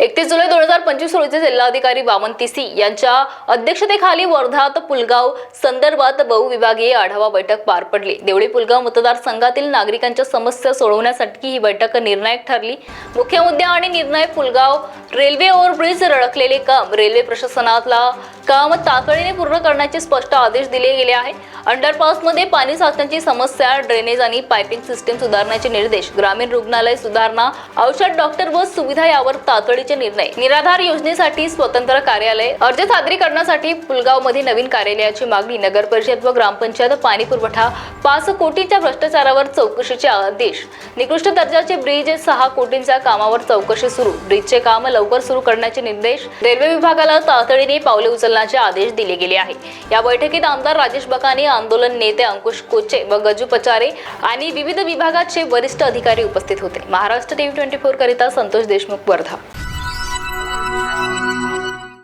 एकतीस जुलै दोन हजार पंचवीस रोजी जिल्हाधिकारी वामन तिसी यांच्या अध्यक्षतेखाली वर्धात पुलगाव संदर्भात बहुविभागीय आढावा बैठक पार पडली. देवळी पुलगाव मतदारसंघातील नागरिकांच्या समस्या सोडवण्यासाठी ही बैठक निर्णायक ठरली. मुख्य मुद्दे आणि निर्णय पुलगाव रेल्वे ओव्हरब्रिज रडकलेले काम. रेल्वे प्रशासनाला काम तातडीने पूर्ण करण्याचे स्पष्ट आदेश दिले गेले आहे. अंडरपासमध्ये पाणी साचण्याची समस्या ड्रेनेज आणि पायपिंग सिस्टीम सुधारण्याचे निर्देश ग्रामीण रुग्णालय सुधारणा औषध डॉक्टर बस सुविधा यावर तातडीचे निर्णय. निराधार योजनेसाठी स्वतंत्र कार्यालय अर्ज सादरीकरणासाठी पुलगावमध्ये नवीन कार्यालयाची मागणी नगर परिषद व ग्रामपंचायत पाणी पुरवठा पाच कोटीच्या भ्रष्टाचारावर चौकशीचे आदेश. निकृष्ट दर्जाचे ब्रिज सहा कोटींच्या कामावर चौकशी सुरू. ब्रिजचे काम लवकर सुरू करण्याचे निर्देश रेल्वे विभागाला तातडीने पावले उचलण्याचे आदेश दिले गेले आहे. या बैठकीत आमदार राजेश बकाने आंदोलन नेते अंकुश कोचे व गजू पचारे आणि विविध विभागाचे वरिष्ठ अधिकारी उपस्थित होते. महाराष्ट्र टीव्ही ट्वेंटी फोर करिता संतोष देशमुख वर्धा.